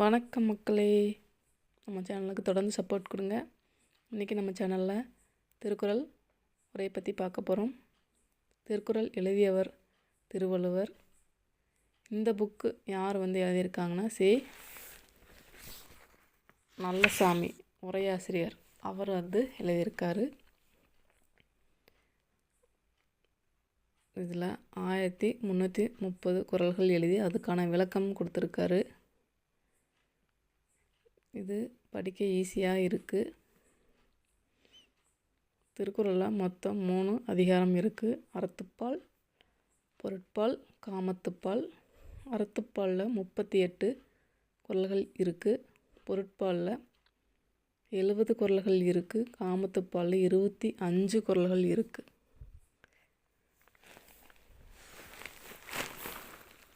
வணக்கம் மக்களே. நம்ம சேனலுக்கு தொடர்ந்து சப்போர்ட் கொடுங்க. இன்றைக்கி நம்ம சேனலில் திருக்குறள் உரையை பற்றி பார்க்க போகிறோம் திருக்குறள் எழுதியவர் திருவள்ளுவர். இந்த புக்கு யார் வந்து எழுதியிருக்காங்கன்னா சி. நல்லசாமி உரையாசிரியர். அவர் வந்து எழுதியிருக்காரு. இதில் ஆயிரத்தி முந்நூற்றி முப்பது குறள்கள் எழுதி அதுக்கான விளக்கம் கொடுத்துருக்காரு. இது படிக்க ஈஸியாக இருக்குது திருக்குறளில் மொத்தம் மூணு அதிகாரம் இருக்குது அறத்துப்பால் பொருட்பால் காமத்துப்பால். அறத்துப்பாலில் முப்பத்தி எட்டு குரல்கள் இருக்குது பொருட்பாலில் எழுபது குரல்கள் இருக்குது காமத்துப்பாலில் இருபத்தி அஞ்சு குரல்கள் இருக்குது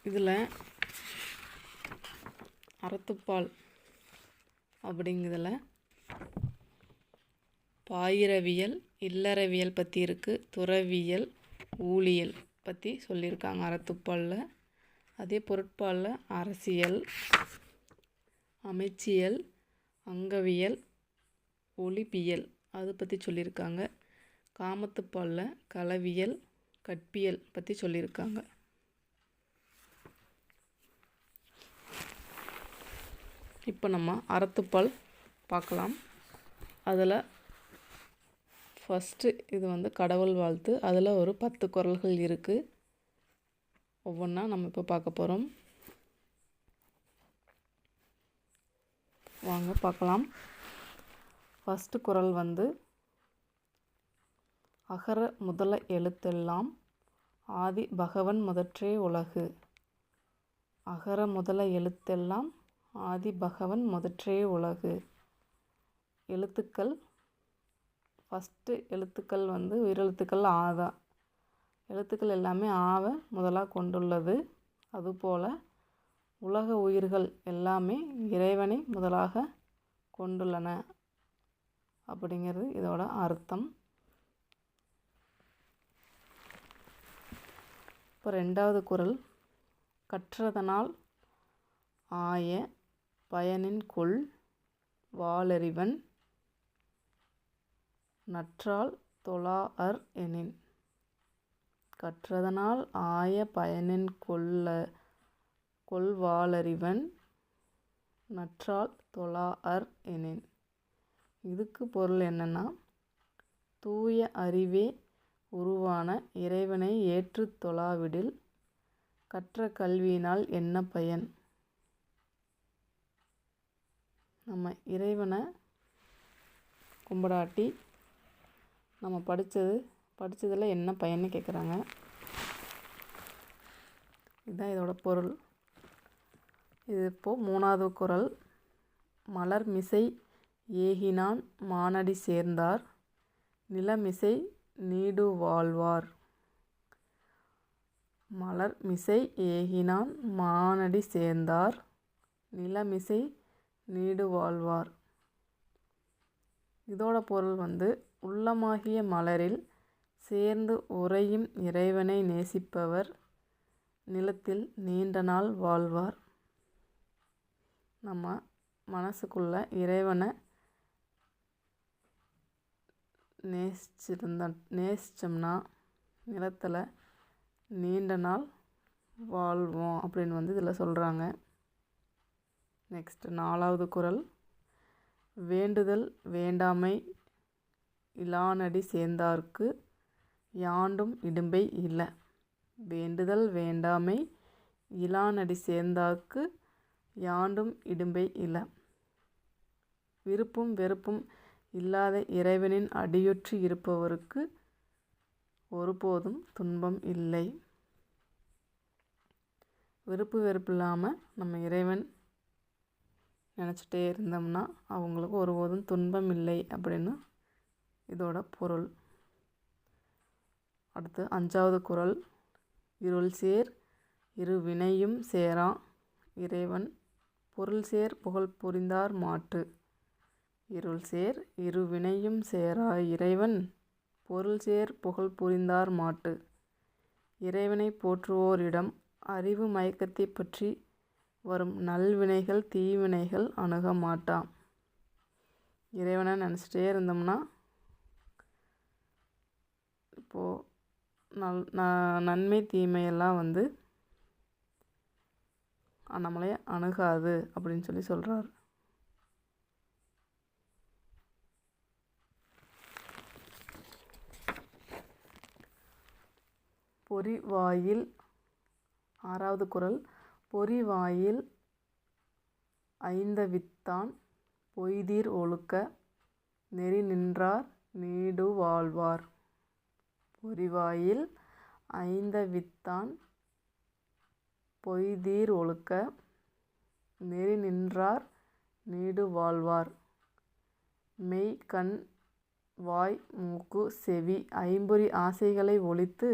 இதில் அறத்துப்பால் அப்படிங்கிறதுல பாயிரவியல் இல்லறவியல் பற்றி இருக்குது துறவியல் ஊழியல் பற்றி சொல்லியிருக்காங்க அறத்துப்பாலில். அதே பொருட்பாலில் அரசியல் அமைச்சியல் அங்கவியல் ஒளிப்பியல் அது பற்றி சொல்லியிருக்காங்க காமத்துப்பாலில் களவியல் கற்பியல் பற்றி சொல்லியிருக்காங்க இப்போ நம்ம அறத்துப்பால் பார்க்கலாம். அதில் ஃபஸ்ட்டு இது வந்து கடவுள் வாழ்த்து. அதில் ஒரு பத்து குரல்கள் இருக்குது ஒவ்வொன்றா நம்ம இப்போ பார்க்க போகிறோம் வாங்க பார்க்கலாம். ஃபஸ்ட்டு குரல் வந்து அகர முதல எழுத்தெல்லாம் ஆதி பகவன் முதற்றே உலகு. அகர முதல எழுத்தெல்லாம் ஆதி பகவன் முதற்றே உலகு. எழுத்துக்கள் ஃபஸ்ட்டு எழுத்துக்கள் வந்து உயிரெழுத்துக்கள் ஆதா எழுத்துக்கள் எல்லாமே ஆவை முதலாக கொண்டுள்ளது. அதுபோல் உலக உயிர்கள் எல்லாமே இறைவனை முதலாக கொண்டுள்ளன. அப்படிங்கிறது இதோட அர்த்தம். இப்போ ரெண்டாவது குரல் கற்றதனால் ஆய பயனின் கொள் வாளறிவன் நற்றால் தொழாஅர் எனின். கற்றதனால் ஆய பயனின் கொள்ள கொள்வாளறிவன் நற்றால் தொழாஅர் எனின். இதுக்கு பொருள் என்னென்னா தூய அறிவே உருவான இறைவனை ஏற்று தொழாவிடில் கற்ற கல்வியினால் என்ன பயன்? நம்ம இறைவனை கும்பிடாட்டி நம்ம படித்தது படித்ததில் என்ன பயன்னு கேட்குறாங்க இதுதான் இதோட பொருள். இது இப்போது மூணாவது குரல். மலர் மிசை ஏகினான் மானடி சேர்ந்தார் நிலமிசை நீடு வாழ்வார். மலர் மிசை ஏகினான் மானடி சேர்ந்தார் நிலமிசை நீடு வாழ்வார் இதோட பொருள் வந்து உள்ளமாகிய மலரில் சேர்ந்து உறையும் இறைவனை நேசிப்பவர் நிலத்தில் நீண்ட நாள் வாழ்வார். நம்ம மனசுக்குள்ள இறைவனை நேசிச்சிருந்த நேசித்தோம்னா நிலத்தில் நீண்ட நாள் வாழ்வோம் அப்படின்னு வந்து இதில் சொல்கிறாங்க நெக்ஸ்ட் நாலாவது குரல். வேண்டுதல் வேண்டாமை இலானடி சேர்ந்தார்க்கு யாண்டும் இடும்பை இல்லை. வேண்டுதல் வேண்டாமை இலானடி சேர்ந்தார்க்கு யாண்டும் இடும்பை இல்லை. விருப்பும் வெறுப்பும் இல்லாத இறைவனின் அடியொற்றி இருப்பவருக்கு ஒருபோதும் துன்பம் இல்லை. விருப்பு வெறுப்பு இல்லாமல் நம்ம இறைவன் நினச்சிட்டே இருந்தோம்னா அவங்களுக்கு ஒருபோதும் துன்பம் இல்லை அப்படின்னு இதோட பொருள். அடுத்து அஞ்சாவது குரல். இருள் சேர் இரு வினையும் சேரா. இறைவன் பொருள் சேர் புகழ் புரிந்தார் மாட்டு இருள் சேர் இரு வினையும் சேரா. இறைவன் பொருள் சேர் புகழ் புரிந்தார் மாட்டு இறைவனை போற்றுவோரிடம் அறிவு மயக்கத்தை பற்றி வரும். நல்வினைகள் தீவினைகள் அணுக மாட்டான் இறைவனை நினச்சிட்டே இருந்தோம்னா இப்போது நல் ந நன்மை தீமையெல்லாம் வந்து நம்மளே அணுகாது அப்படின்னு சொல்லி சொல்கிறார் பொறிவாயில் ஆறாவது குரல் பொறிவாயில் ஐந்தவித்தான் பொய்தீர் ஒழுக்க நெறி நின்றார் நீடு வாழ்வார் பொறிவாயில் ஐந்தவித்தான் பொய்தீர் ஒழுக்க நெறி நின்றார் நீடு வாழ்வார் மெய் கண் வாய் மூக்கு செவி ஐம்பொறி ஆசைகளை ஒழித்து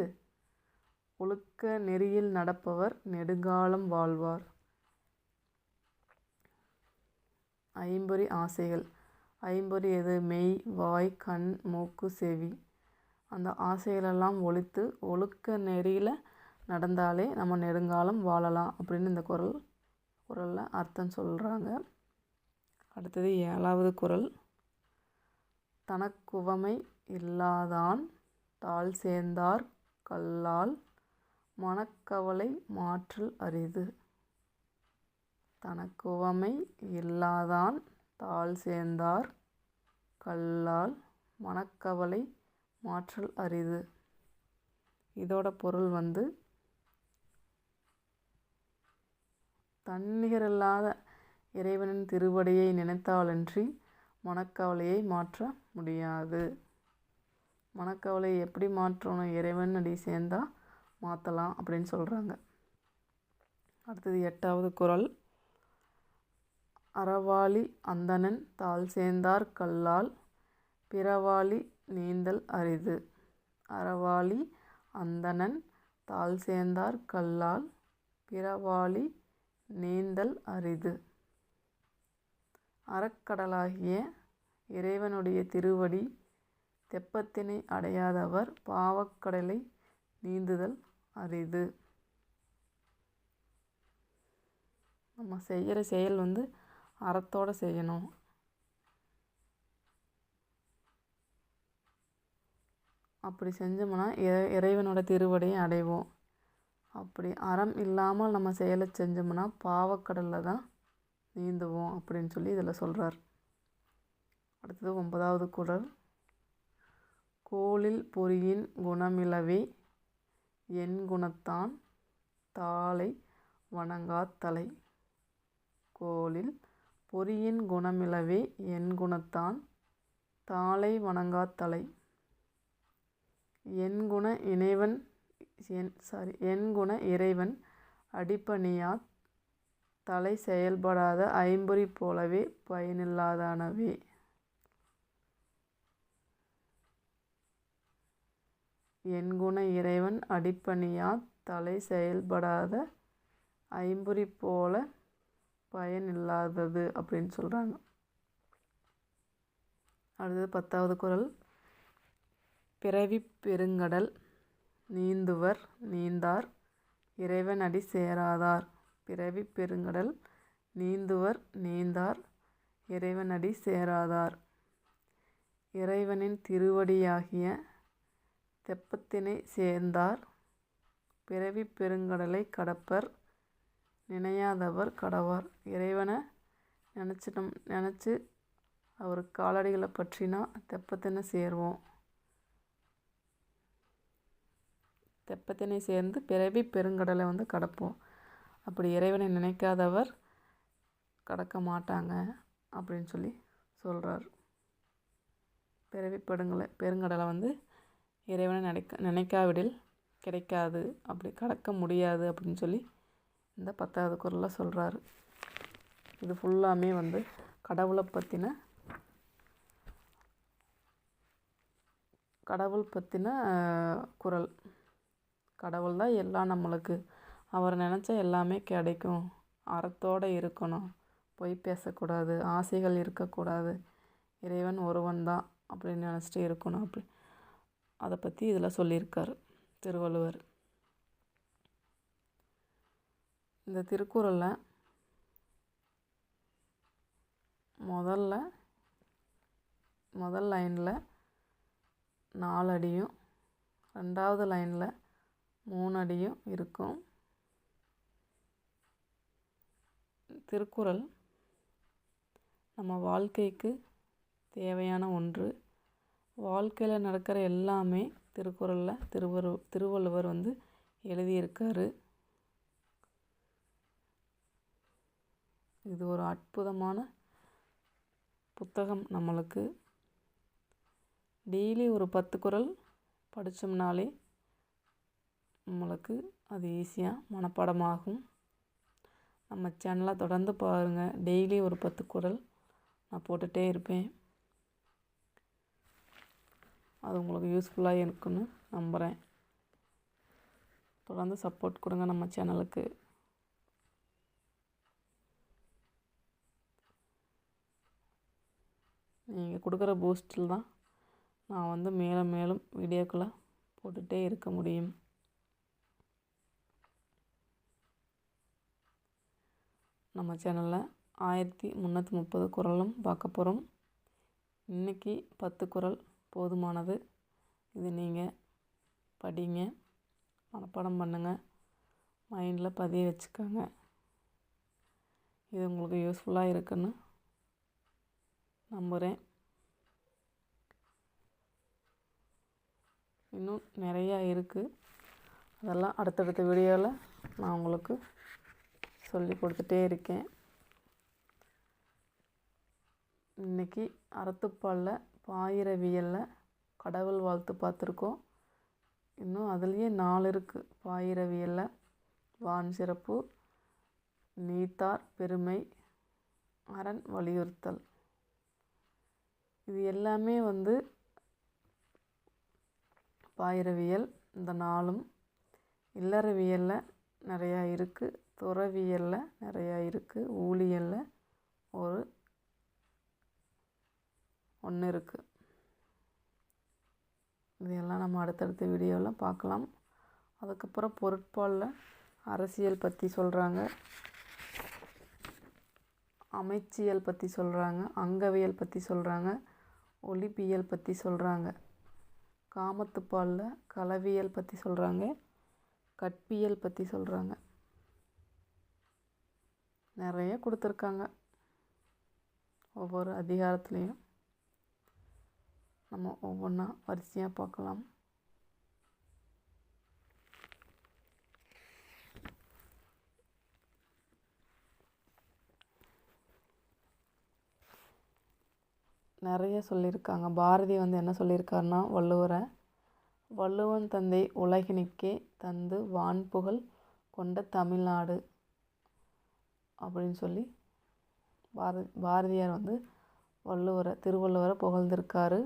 ஒழுக்க நெறியில் நடப்பவர் நெடுங்காலம் வாழ்வார். ஐம்பொறி ஆசைகள். ஐம்பொறி எது? மெய் வாய் கண் மூக்கு செவி. அந்த ஆசைகளெல்லாம் ஒழித்து ஒழுக்க நெறியில் நடந்தாலே நம்ம நெடுங்காலம் வாழலாம் அப்படின்னு இந்த குரல் குரலில் அர்த்தம் சொல்கிறாங்க அடுத்தது ஏழாவது குரல். தனக்குவமை இல்லாதான் தாழ் சேர்ந்தார் கல்லால் மனக்கவலை மாற்றல் அரிது. தனக்குவமை இல்லாதான் தாழ் சேர்ந்தார். கல்லால் மனக்கவலை மாற்றல் அரிது. இதோட பொருள் வந்து தன்னிகரில்லாத இறைவனின் திருவடியை நினைத்தாலன்றி மனக்கவலையை மாற்ற முடியாது. மனக்கவலை எப்படி மாற்றணும்? இறைவன் அடி சேர்ந்தால் மாற்றலாம் அப்படின்னு சொல்கிறாங்க அடுத்தது எட்டாவது குரல். அறவாளி அந்தணன் தாள் சேர்ந்தார் கல்லால் பிறவாளி நீந்தல் அரிது. அறவாளி அந்தணன் தாள் சேர்ந்தார் கல்லால் பிறவாளி நீந்தல் அரிது. அறக்கடலாகிய இறைவனுடைய திருவடி தெப்பத்தினை அடையாதவர் பாவக்கடலை நீந்துதல் அரிது நம்ம செய்கிற செயல் வந்து அறத்தோடு செய்யணும். அப்படி செஞ்சோம்னா இறைவனோட திருவடையும் அடைவோம். அப்படி அறம் இல்லாமல் நம்ம செயலை செஞ்சோம்னா பாவக்கடலில் தான் நீந்துவோம் அப்படின்னு சொல்லி இதில் சொல்கிறார் அடுத்தது ஒன்பதாவது குரல். கோளில் பொறியின் குணமிலவே என் குணத்தான் தாளை வணங்காத்தலை கோளில் பொறியின் குணமிலவே என் குணத்தான் தாளை வணங்காத்தலை என் குண இணைவன் என் சாரி என் குண இறைவன் அடிப்பணியா தலை செயல்படாத ஐம்பொறி போலவே பயனில்லாதானவே? என் குண இறைவன் அடிப்பணியா தலை செயல்படாத ஐம்புரி போல பயனில்லாதது அப்படின்னு சொல்கிறாங்க அடுத்தது பத்தாவது குரல். பிறவி பெருங்கடல் நீந்துவர் நீந்தார் இறைவன் அடி சேராதார். பிறவி பெருங்கடல் நீந்துவர் நீந்தார் இறைவன் அடி சேராதார். இறைவனின் திருவடியாகிய தெப்பத்தினை சேர்ந்தார். பிறவி பெருங்கடலை கடப்பர் நினையாதவர் கடவார். இறைவனை நினச்சிட்டோம் நினச்சி அவர் காலடிகளை பற்றினா தெப்பத்தினை சேருவோம். தெப்பத்தினை சேர்ந்து பிறவி பெருங்கடலை வந்து கடப்போம். அப்படி இறைவனை நினைக்காதவர் கடக்க மாட்டாங்க அப்படின்னு சொல்லி சொல்கிறார் பிறவி பெருங்கலை பெருங்கடலை வந்து இறைவனை நினைக்க நினைக்காவிடில் கிடைக்காது. அப்படி கடக்க முடியாது அப்படின்னு சொல்லி இந்த பத்தாவது குரலில் சொல்கிறாரு இது ஃபுல்லாமே வந்து கடவுளை பற்றின கடவுள் பற்றின குரல். கடவுள் தான் எல்லாம் நம்மளுக்கு. அவர் நினச்சா எல்லாமே கிடைக்கும். அறத்தோடு இருக்கணும். பொய் பேசக்கூடாது. ஆசைகள் இருக்கக்கூடாது. இறைவன் ஒருவன் தான் அப்படின்னு நினச்சிட்டு இருக்கணும் அப்படி. அதை பற்றி இதில் சொல்லியிருக்கார் திருவள்ளுவர். இந்த திருக்குறளில் முதல்ல முதல் லைனில் நாலு அடியும் ரெண்டாவது லைனில் மூணு அடியும் இருக்கும். திருக்குறள் நம்ம வாழ்க்கைக்கு தேவையான ஒன்று. வாழ்க்கையில் நடக்கிற எல்லாமே திருக்குறளில் திருவரு திருவள்ளுவர் வந்து எழுதியிருக்காரு. இது ஒரு அற்புதமான புத்தகம் நம்மளுக்கு. டெய்லி ஒரு பத்து குறள் படித்தோம்னாலே நம்மளுக்கு அது ஈஸியாக மனப்பாடமாகும். நம்ம சேனலை தொடர்ந்து பாருங்கள் டெய்லி ஒரு பத்து குறள் நான் போட்டுகிட்டே இருப்பேன். அது உங்களுக்கு யூஸ்ஃபுல்லாக இருக்குன்னு நம்புகிறேன் தொடர்ந்து சப்போர்ட் கொடுங்க நம்ம சேனலுக்கு நீங்கள் கொடுக்குற பூஸ்டில் தான் நான் வந்து மேலும் மேலும் வீடியோக்களை போட்டுகிட்டே இருக்க முடியும். நம்ம சேனலில் ஆயிரத்தி முந்நூற்றி முப்பது குரலும் பார்க்க போகிறோம் இன்றைக்கி பத்து குரல். போதுமானது. இது நீங்கள் படிங்க. மனப்பாடம் பண்ணுங்கள் மைண்டில் பதிய வச்சுக்கோங்க. இது உங்களுக்கு யூஸ்ஃபுல்லாக இருக்குன்னு நம்புகிறேன் இன்னும் நிறையா இருக்குது அதெல்லாம் அடுத்தடுத்த வீடியோவில் நான் உங்களுக்கு சொல்லி கொடுத்துட்டே இருக்கேன். இன்றைக்கி அறத்துப்பாலில் பாயிரவியலில் கடவுள் வாழ்த்து பார்த்துருக்கோம். இன்னும் அதுலேயே நாலு இருக்குது பாயிரவியலில் வான் சிறப்பு நீத்தார் பெருமை அரண் வலியுறுத்தல். இது எல்லாமே வந்து பாயிரவியல் இந்த நாளும். இல்லறவியலில் நிறையா இருக்குது துறவியலில் நிறையா இருக்குது ஊழியலில் ஒரு ஒன்று இருக்குது இதையெல்லாம் நம்ம அடுத்தடுத்த வீடியோவில் பார்க்கலாம் அதுக்கப்புறம் பொருட்பாலில் அரசியல் பற்றி சொல்கிறாங்க அமைச்சியல் பற்றி சொல்கிறாங்க அங்கவியல் பற்றி சொல்கிறாங்க ஒலிப்பியல் பற்றி சொல்கிறாங்க காமத்துப்பாலில் களவியல் பற்றி சொல்கிறாங்க கற்பியல் பற்றி சொல்கிறாங்க நிறைய கொடுத்துருக்காங்க. ஒவ்வொரு அதிகாரத்துலேயும். நம்ம ஒவ்வொன்றா வரிசையாக பார்க்கலாம். நிறைய சொல்லியிருக்காங்க. பாரதி வந்து என்ன சொல்லியிருக்காருன்னா வள்ளுவரை வள்ளுவன் தந்தை உலகினுக்கே தந்து வான்புகழ் கொண்ட தமிழ்நாடு அப்படின்னு சொல்லி பாரதி பாரதியார் வந்து வள்ளுவரை திருவள்ளுவரை புகழ்ந்திருக்காரு.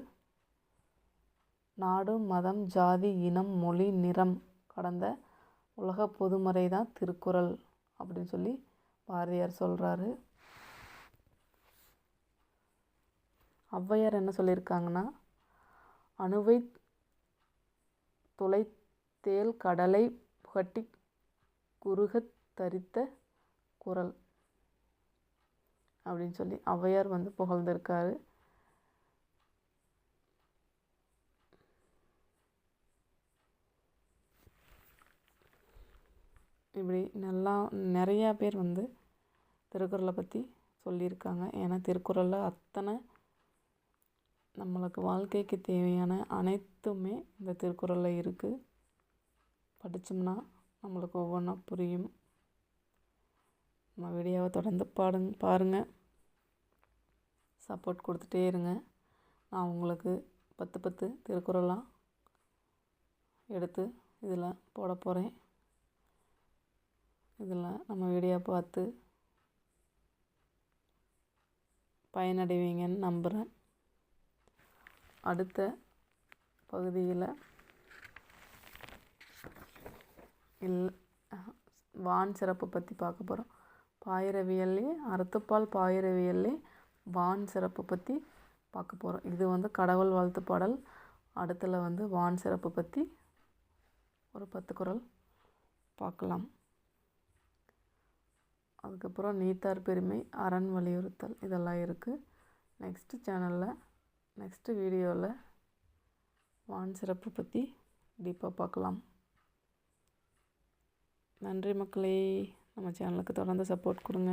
நாடு மதம் ஜாதி இனம் மொழி நிறம் கடந்த உலக பொதுமறை தான் திருக்குறள் அப்படின்னு சொல்லி பாரதியார் சொல்கிறாரு ஔவையார் என்ன சொல்லியிருக்காங்கன்னா அணுவை துளைத்தேல் கடலை புகட்டி குறுகத் தரித்த குரல் அப்படின்னு சொல்லி ஔவையார் வந்து புகழ்ந்திருக்காரு. இப்படி நல்லா நிறையா பேர் வந்து திருக்குறளை பற்றி சொல்லியிருக்காங்க. ஏன்னா திருக்குறளில் அத்தனை நம்மளுக்கு வாழ்க்கைக்கு தேவையான அனைத்துமே இந்த திருக்குறளில் இருக்குது படித்தோம்னா நம்மளுக்கு ஒவ்வொன்றா புரியும். நம்ம வீடியோவை தொடர்ந்து பாடுங்க பாருங்கள் சப்போர்ட் கொடுத்துட்டே இருங்க. நான் உங்களுக்கு பத்து பத்து திருக்குறளாக எடுத்து இதில் போட போகிறேன் இதில் நம்ம வீடியோ பார்த்து பயனடைவீங்கன்னு நம்புகிறேன். அடுத்த பகுதியில் இல் வான் சிறப்பு பற்றி பார்க்க போகிறோம். பாயிரவியல்லே அறத்துப்பால் பாயிரவியல்லே வான் சிறப்பு பற்றி பார்க்க போகிறோம். இது வந்து கடவுள் வாழ்த்து பாடல். அடுத்தில் வந்து வான் சிறப்பு பற்றி ஒரு பத்து குரல் பார்க்கலாம். அதுக்கப்புறம் நீத்தார் பெருமை அரண் வலியுறுத்தல். இதெல்லாம் இருக்குது நெக்ஸ்ட்டு சேனலில் நெக்ஸ்ட்டு வீடியோவில் வான் சிறப்பு பற்றி டீப்பாக பார்க்கலாம். நன்றி மக்களே. நம்ம சேனலுக்கு தொடர்ந்து சப்போர்ட் கொடுங்க.